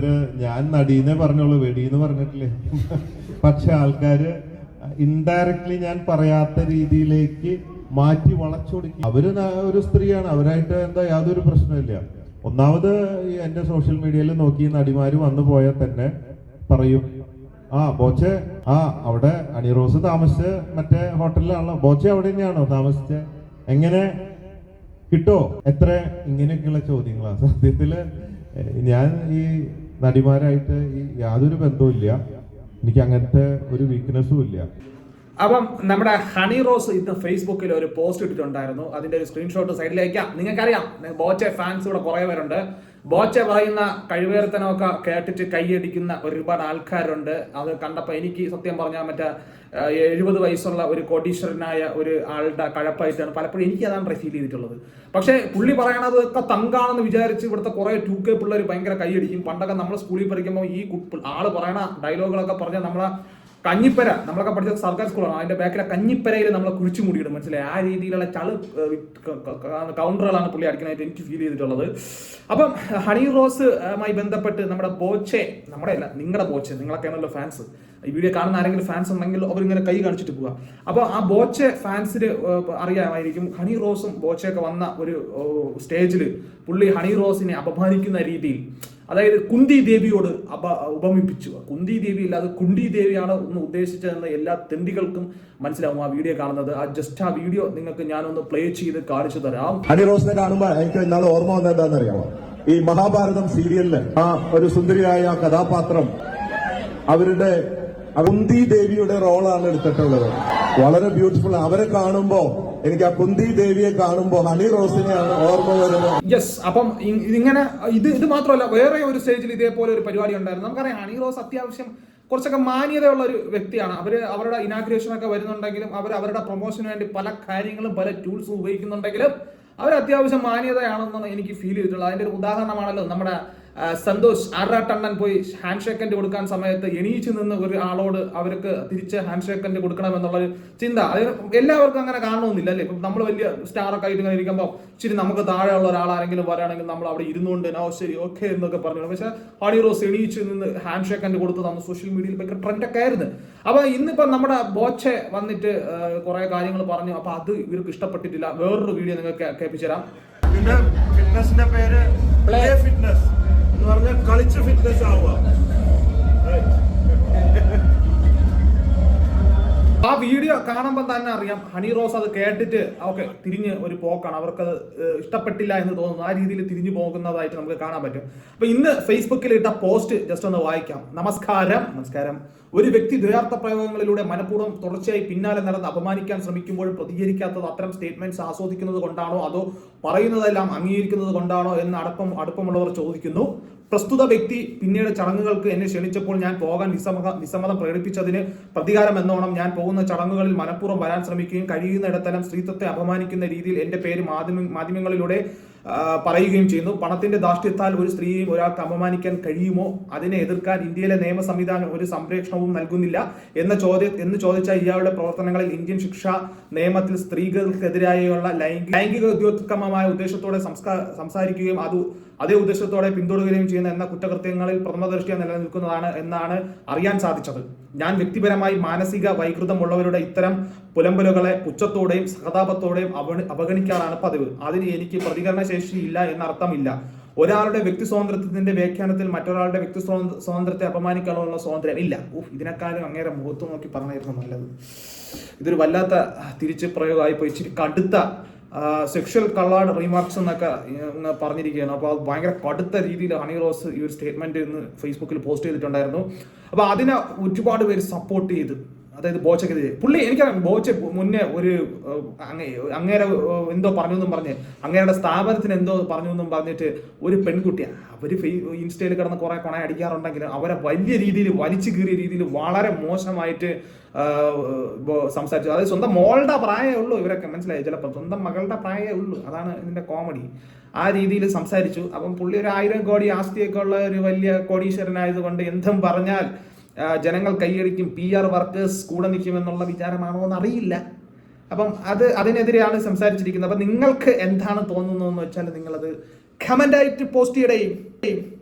ഓരോരുത്തര് ഞാൻ നടീന്നേ പറഞ്ഞോളൂ വെടിന്ന് പറഞ്ഞിട്ടില്ലേ? പക്ഷെ ആൾക്കാര് ഇൻഡയറക്ട്ലി ഞാൻ പറയാത്ത രീതിയിലേക്ക് മാറ്റി വളച്ചൊടുക്കി. അവർ ഒരു സ്ത്രീയാണ്. അവരായിട്ട് എന്താ യാതൊരു പ്രശ്നമില്ല ഒന്നാമത് എന്റെ സോഷ്യൽ മീഡിയയിൽ നോക്കി നടിമാര് വന്നു പോയാൽ തന്നെ പറയും ആ ബോച്ചെ ആ അവിടെ അണിറോസ് താമസിച്ച് മറ്റേ ഹോട്ടലിലാണല്ലോ. ബോച്ചെ അവിടെ തന്നെയാണോ താമസിച്ചത് എങ്ങനെ? കിട്ടോ? എത്ര? ഇങ്ങനെയൊക്കെയുള്ള ചോദ്യങ്ങളാണ് സത്യത്തിൽ ഞാൻ ഈ നടിമാരായിട്ട് ഈ യാതൊരു ബന്ധവും ഇല്ല. എനിക്ക് അങ്ങനത്തെ ഒരു വീക്ക്നെസ്സും ഇല്ല. അപ്പം നമ്മുടെ ഹണി റോസ് ഇന്ന് ഫേസ്ബുക്കിൽ ഒരു പോസ്റ്റ് ഇട്ടിട്ടുണ്ടായിരുന്നു. അതിന്റെ ഒരു സ്ക്രീൻഷോട്ട് സൈഡിലേക്ക് നിങ്ങൾക്കറിയാം ബോച്ചെ ഫാൻസ് ഇവിടെ കുറേ പേരുണ്ട്. ബോച്ചെ പറയുന്ന കഴിവേർത്തനമൊക്കെ കേട്ടിട്ട് കൈയടിക്കുന്ന ഒരുപാട് ആൾക്കാരുണ്ട്. അത് കണ്ടപ്പോൾ എനിക്ക് സത്യം പറഞ്ഞാൽ മറ്റേ എഴുപത് വയസ്സുള്ള ഒരു കോടീശ്വരനായ ഒരു ആളുടെ കഴപ്പായിട്ടാണ് പലപ്പോഴും എനിക്ക് അതാണ് ഫീൽ ചെയ്തിട്ടുള്ളത്. പക്ഷേ പുള്ളി പറയണത് ഒക്കെ തങ്കാണെന്ന് വിചാരിച്ച് ഇവിടുത്തെ കുറേ ടു കെ പിള്ളേർ ഭയങ്കര കൈയടിക്കും. പണ്ടൊക്കെ നമ്മൾ സ്കൂളിൽ പഠിക്കുമ്പോൾ ഈ ആൾ പറയണ ഡയലോഗുകളൊക്കെ പറഞ്ഞാൽ നമ്മളെ കഞ്ഞിപ്പര നമ്മളൊക്കെ പഠിച്ച സർക്കാർ സ്കൂളാണ്. അതിന്റെ ബാക്കിലെ കഞ്ഞിപ്പരയിൽ നമ്മളെ കുഴിച്ചു മൂടിയിടും. മനസ്സിലായി? ആ രീതിയിലുള്ള ചളു കൗണ്ടറുകളാണ് പുള്ളി അടിക്കാനായിട്ട് എനിക്ക് ഫീൽ ചെയ്തിട്ടുള്ളത്. അപ്പം ഹണി റോസ് മായി ബന്ധപ്പെട്ട് നമ്മുടെ ബോച്ചെ നമ്മുടെ അല്ല നിങ്ങളുടെ ബോച്ചെ നിങ്ങളൊക്കെയാണല്ലോ ഫാൻസ് ഈ വീഡിയോ കാണുന്ന ആരെങ്കിലും ഫാൻസ് ഉണ്ടെങ്കിൽ അവരിങ്ങനെ കൈ കാണിച്ചിട്ട് പോവുക അപ്പോൾ ആ ബോച്ചെ ഫാൻസിന് അറിയാമായിരിക്കും ഹണി റോസും ബോച്ചയൊക്കെ വന്ന ഒരു സ്റ്റേജിൽ പുള്ളി ഹണി റോസിനെ അപമാനിക്കുന്ന രീതിയിൽ അതായത് കുന്തി ദേവിയോട് അപ ഉപമിപ്പിച്ചു. കുന്തി ദേവി അല്ലാതെ കുണ്ടി ദേവിയാണ് ഒന്ന് ഉദ്ദേശിച്ചതെന്ന് എല്ലാ തെണ്ടികൾക്കും മനസ്സിലാവും ആ വീഡിയോ കാണുന്നത്. ആ ജസ്റ്റ് ആ വീഡിയോ നിങ്ങൾക്ക് ഞാനൊന്ന് പ്ലേ ചെയ്ത് കാണിച്ചു തരാം. ഹണി റോസിനെ കാണുമ്പോൾ എനിക്ക് ഇന്നാൾ ഓർമ്മ വന്നത് എന്താണെന്നറിയാമോ ഈ മഹാഭാരതം സീരിയലിൽ ആ ഒരു സുന്ദരിയായ കഥാപാത്രം അവരുടെ കുന്തി ദേവിയുടെ റോളാണ് എടുത്തിട്ടുള്ളത്. വളരെ ബ്യൂട്ടിഫുൾ അവരെ കാണുമ്പോ എനിക്ക് ആ കുന്തി ദേവിയെ കാണുമ്പോൾ ഹണി റോസിനെയാണ് ഓർമ്മ വരുന്നത്. യെസ് അപ്പം ഇങ്ങനെ ഇത് ഇത് മാത്രമല്ല വേറെ ഒരു സ്റ്റേജിൽ ഇതേപോലെ ഒരു പരിപാടി ഉണ്ടായിരുന്നു. നമുക്കറിയാം ഹണി റോസ് അത്യാവശ്യം കുറച്ചൊക്കെ മാന്യതയുള്ള ഒരു വ്യക്തിയാണ്. അവർ അവരുടെ ഇനാഗ്രേഷൻ ഒക്കെ വരുന്നുണ്ടെങ്കിലും അവർ അവരുടെ പ്രൊമോഷന് വേണ്ടി പല കാര്യങ്ങളും പല ടൂൾസും ഉപയോഗിക്കുന്നുണ്ടെങ്കിലും അവർ അത്യാവശ്യം മാന്യതയാണെന്നാണ് എനിക്ക് ഫീൽ ചെയ്തിട്ടുള്ളത്. അതിന്റെ ഒരു ഉദാഹരണമാണല്ലോ നമ്മുടെ സന്തോഷ് ആറാട്ടണ്ണൻ പോയി ഹാൻഡ് ഷേക്കൻഡ് കൊടുക്കാൻ സമയത്ത് എണീച്ച് നിന്ന് ഒരു ആളോട് അവർക്ക് തിരിച്ച് ഹാൻഡ് ഷേക്കൻഡ് കൊടുക്കണം എന്നുള്ളൊരു ചിന്ത. അത് എല്ലാവർക്കും അങ്ങനെ കാണണമെന്നില്ല അല്ലേ? ഇപ്പം നമ്മൾ വലിയ സ്റ്റാർ ഒക്കെ ആയിട്ട് ഇങ്ങനെ ഇരിക്കുമ്പോൾ ശരി നമുക്ക് താഴെയുള്ള ഒരാളാരെങ്കിലും വരാണെങ്കിൽ നമ്മൾ അവിടെ ഇരുന്നുകൊണ്ട് നോ ശരി ഓക്കെ എന്നൊക്കെ പറഞ്ഞു. പക്ഷെ ഹണി റോസ് എണീച്ച് നിന്ന് ഹാൻഡ് ഷേക്കൻഡ് കൊടുത്ത് നമ്മൾ സോഷ്യൽ മീഡിയയിൽ ഭയങ്കര ട്രെൻഡൊക്കെ ആയിരുന്നു. അപ്പൊ ഇന്നിപ്പം നമ്മുടെ ബോച്ചെ വന്നിട്ട് കുറേ കാര്യങ്ങൾ പറഞ്ഞു. അപ്പോൾ അത് ഇവർക്ക് ഇഷ്ടപ്പെട്ടിട്ടില്ല. വേറൊരു വീഡിയോ നിങ്ങൾക്ക് കേൾപ്പിച്ചു തരാം പിന്നെ ഫിറ്റ്നസിന്റെ പേര് പ്ലേ ഫിറ്റ്നസ് എന്ന് പറഞ്ഞാൽ കളിച്ച് ഫിറ്റ്നസ് ആവുക. വീഡിയോ കാണുമ്പോൾ തന്നെ അറിയാം. ഹണി റോസ് അത് കേട്ടിട്ട് ഓക്കെ തിരിഞ്ഞ് ഒരു പോക്കാണ്. അവർക്ക് അത് ഇഷ്ടപ്പെട്ടില്ല എന്ന് തോന്നുന്നു. ആ രീതിയിൽ തിരിഞ്ഞു പോകുന്നതായിട്ട് നമുക്ക് കാണാൻ പറ്റും. അപ്പൊ ഇന്ന് ഫേസ്ബുക്കിൽ ഇട്ട പോസ്റ്റ് ജസ്റ്റ് ഒന്ന് വായിക്കാം. നമസ്കാരം. നമസ്കാരം. ഒരു വ്യക്തി ദ്വയാർത്ഥ പ്രയോഗങ്ങളിലൂടെ മനഃപൂർവം തുടർച്ചയായി പിന്നാലെ നടന്ന് അപമാനിക്കാൻ ശ്രമിക്കുമ്പോൾ പ്രതികരിക്കാത്തത് അത്തരം സ്റ്റേറ്റ്മെന്റ്സ് ആസ്വദിക്കുന്നത് കൊണ്ടാണോ? അതോ പറയുന്നതെല്ലാം അംഗീകരിക്കുന്നത് കൊണ്ടാണോ? എന്ന് അടുപ്പം അടുപ്പമുള്ളവർ ചോദിക്കുന്നു. പ്രസ്തുത വ്യക്തി പിന്നീട് ചടങ്ങുകൾക്ക് എന്നെ ക്ഷണിച്ചപ്പോൾ ഞാൻ പോകാൻ വിസമ്മത വിസമ്മതം പ്രകടിപ്പിച്ചതിന് പ്രതികാരം എന്നോണം ഞാൻ പോകുന്ന ചടങ്ങുകളിൽ മനഃപൂർവം വരാൻ ശ്രമിക്കുകയും കഴിയുന്ന കഴിയുന്നിടത്തെല്ലാം സ്ത്രീത്വത്തെ അപമാനിക്കുന്ന രീതിയിൽ എന്റെ പേര് മാധ്യമ മാധ്യമങ്ങളിലൂടെ പറയുകയും ചെയ്യുന്നു. പണത്തിന്റെ ദാഷ്ട്യത്താൽ ഒരു സ്ത്രീയെയും ഒരാൾക്ക് അപമാനിക്കാൻ കഴിയുമോ? അതിനെ എതിർക്കാൻ ഇന്ത്യയിലെ നിയമ സംവിധാനം ഒരു സംരക്ഷണവും നൽകുന്നില്ല എന്ന ചോദ്യം എന്ന് ചോദിച്ച ഇയാളുടെ പ്രവർത്തനങ്ങളിൽ ഇന്ത്യൻ ശിക്ഷാ നിയമത്തിൽ സ്ത്രീകൾക്കെതിരായുള്ള ലൈംഗിക ലൈംഗിക ഉദ്യോഗമായ ഉദ്ദേശത്തോടെ സംസ്കാ- സംസാരിക്കുകയും അത് അതേ ഉദ്ദേശത്തോടെ പിന്തുടരുകയും ചെയ്യുന്ന എന്ന കുറ്റകൃത്യങ്ങളിൽ പ്രഥമദൃഷ്ടിയ നിലനിൽക്കുന്നതാണ് എന്നാണ് അറിയാൻ സാധിച്ചത്. ഞാൻ വ്യക്തിപരമായി മാനസിക വൈകൃതമുള്ളവരുടെ ഇത്തരം പുലമ്പലുകളെ പുച്ഛത്തോടെയും സഹതാപത്തോടെയും അവ- അവഗണിക്കാറാണ് പതിവ്. അതിന് എനിക്ക് പ്രതികരണ ശേഷി ഇല്ല എന്നർത്ഥമില്ല. ഒരാളുടെ വ്യക്തി സ്വാതന്ത്ര്യത്തിന്റെ വ്യാഖ്യാനത്തിൽ മറ്റൊരാളുടെ വ്യക്തി സ്വാതന്ത്ര്യത്തെ അപമാനിക്കാനുള്ള സ്വാതന്ത്ര്യം ഇല്ല. ഊഹ് ഇതിനെക്കാളും അങ്ങേരെ മുഖത്ത് നോക്കി പറഞ്ഞായിരുന്നു നല്ലത്. ഇതൊരു വല്ലാത്ത തിരിച്ച് പ്രയോഗമായി പോയി. ഇച്ചിരി കടുത്ത സെക്ഷൽ കള്ളാട് റിമാർക്സ് എന്നൊക്കെ പറഞ്ഞിരിക്കുകയാണ്. അപ്പോൾ അത് ഭയങ്കര കടുത്ത രീതിയിൽ ഹണി റോസ് ഈ ഒരു സ്റ്റേറ്റ്മെന്റ് ഇന്ന് ഫേസ്ബുക്കിൽ പോസ്റ്റ് ചെയ്തിട്ടുണ്ടായിരുന്നു. അപ്പോൾ അതിനെ ഒരുപാട് പേര് സപ്പോർട്ട് ചെയ്ത്. അതായത് ബോച്ചക്കെതിരെ. പുള്ളി എനിക്കറിയാം ബോച്ച മുന്നേ ഒരു അങ്ങേ അങ്ങേരെ എന്തോ പറഞ്ഞു എന്നും പറഞ്ഞ് അങ്ങേരുടെ സ്ഥാപനത്തിന് എന്തോ പറഞ്ഞു എന്നും പറഞ്ഞിട്ട് ഒരു പെൺകുട്ടി അവർ ഇൻസ്റ്റയിൽ കിടന്ന് കുറെ കൊണ അടിക്കാറുണ്ടെങ്കിലും അവരെ വലിയ രീതിയിൽ വലിച്ചു കീറിയ രീതിയിൽ വളരെ മോശമായിട്ട് സംസാരിച്ചു. അതായത് സ്വന്തം മോളുടെ പ്രായമേ ഉള്ളൂ ഇവരൊക്കെ മനസ്സിലായി? ചിലപ്പോൾ സ്വന്തം മകളുടെ പ്രായമേ ഉള്ളൂ. അതാണ് ഇതിന്റെ കോമഡി. ആ രീതിയിൽ സംസാരിച്ചു. അപ്പം പുള്ളി ഒരു ആയിരം കോടി ആസ്തിയൊക്കെ ഉള്ള ഒരു വലിയ കോടീശ്വരനായതുകൊണ്ട് എന്തും പറഞ്ഞാൽ ജനങ്ങൾ കൈയടിക്കും പി ആർ വർക്കേഴ്സ് കൂടെ നിൽക്കുമെന്നുള്ള വിചാരമാണോ എന്ന് അറിയില്ല അപ്പം അത് അതിനെതിരെയാണ് സംസാരിച്ചിരിക്കുന്നത്. അപ്പം നിങ്ങൾക്ക് എന്താണ് തോന്നുന്നതെന്ന് വെച്ചാൽ നിങ്ങളത് കമന്റായിട്ട് പോസ്റ്റ് ചെയ്യടേ.